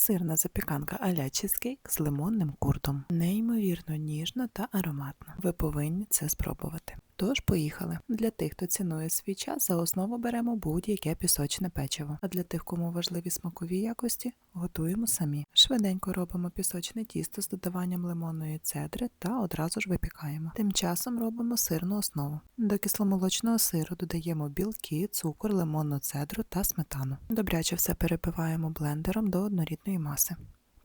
Сирна запіканка а-ля чизкейк з лимонним куртом. Неймовірно ніжно та ароматно. Ви повинні це спробувати. Тож поїхали. Для тих, хто цінує свій час, за основу беремо будь-яке пісочне печиво. А для тих, кому важливі смакові якості, готуємо самі. Швиденько робимо пісочне тісто з додаванням лимонної цедри та одразу ж випікаємо. Тим часом робимо сирну основу. До кисломолочного сиру додаємо білки, цукор, лимонну цедру та сметану. Добряче все перепиваємо блендером до однорідної маси.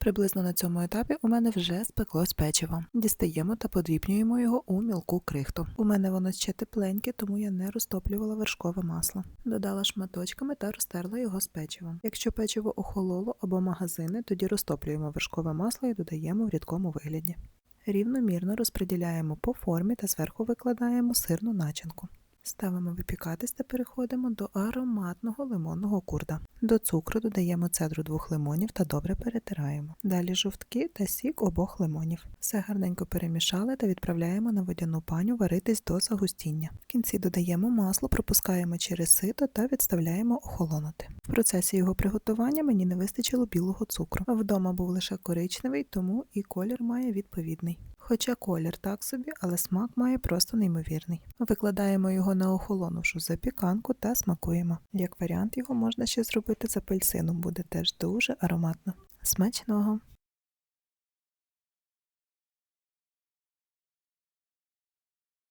Приблизно на цьому етапі у мене вже спеклось печиво. Дістаємо та подрібнюємо його у мілку крихту. У мене воно ще тепленьке, тому я не розтоплювала вершкове масло. Додала шматочками та розтерла його з печивом. Якщо печиво охололо або магазини, тоді розтоплюємо вершкове масло і додаємо в рідкому вигляді. Рівномірно розподіляємо по формі та зверху викладаємо сирну начинку. Ставимо випікатись та переходимо до ароматного лимонного курда. До цукру додаємо цедру двох лимонів та добре перетираємо. Далі жовтки та сік обох лимонів. Все гарненько перемішали та відправляємо на водяну паню варитись до загустіння. В кінці додаємо масло, пропускаємо через сито та відставляємо охолонути. В процесі його приготування мені не вистачило білого цукру. Вдома був лише коричневий, тому і колір має відповідний. Хоча колір так собі, але смак має просто неймовірний. Викладаємо його на охолонувшу запіканку та смакуємо. Як варіант, його можна ще зробити з апельсином, буде теж дуже ароматно. Смачного!